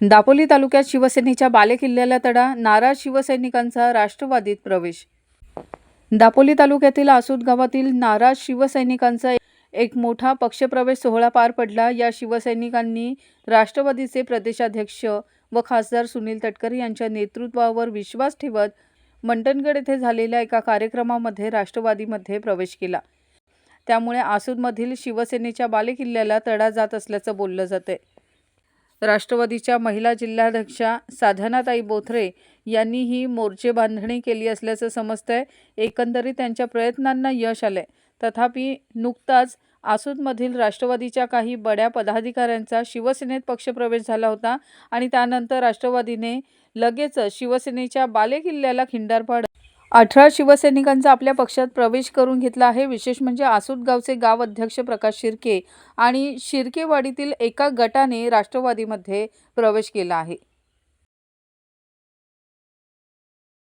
दापोली तालुक्यात शिवसेनेच्या बालेकिल्ल्याला तडा नाराज शिवसैनिकांचा राष्ट्रवादीत प्रवेश. दापोली तालुक्यातील आसूद गावातील नाराज शिवसैनिकांचा एक मोठा पक्षप्रवेश सोहळा पार पडला. या शिवसैनिकांनी राष्ट्रवादीचे प्रदेशाध्यक्ष व खासदार सुनील तटकरे यांच्या नेतृत्वावर विश्वास ठेवत मंटनगड येथे झालेल्या एका कार्यक्रमामध्ये राष्ट्रवादीमध्ये प्रवेश केला. त्यामुळे आसूदमधील शिवसेनेच्या बालेकिल्ल्याला तडा जात असल्याचं बोललं जाते राष्ट्रवादीच्या महिला जिल्हाध्यक्षा साधनाताई बोथरे यांनी ही मोर्चे बांधणी केली असल्याचं समजतंय. एकंदरीत त्यांच्या प्रयत्नांना यश आलंय. तथापि नुकताच आसूदमधील राष्ट्रवादीच्या काही बड्या पदाधिकाऱ्यांचा शिवसेनेत पक्षप्रवेश झाला होता आणि त्यानंतर राष्ट्रवादीने लगेचच शिवसेनेच्या बालेकिल्ल्याला खिंडार पाडत अठरा शिवसैनिकांचा आपल्या पक्षात प्रवेश करून घेतला आहे. विशेष म्हणजे आसूद गावचे गाव अध्यक्ष प्रकाश शिर्के आणि शिर्केवाडीतील एका गटाने राष्ट्रवादीमध्ये प्रवेश केला आहे.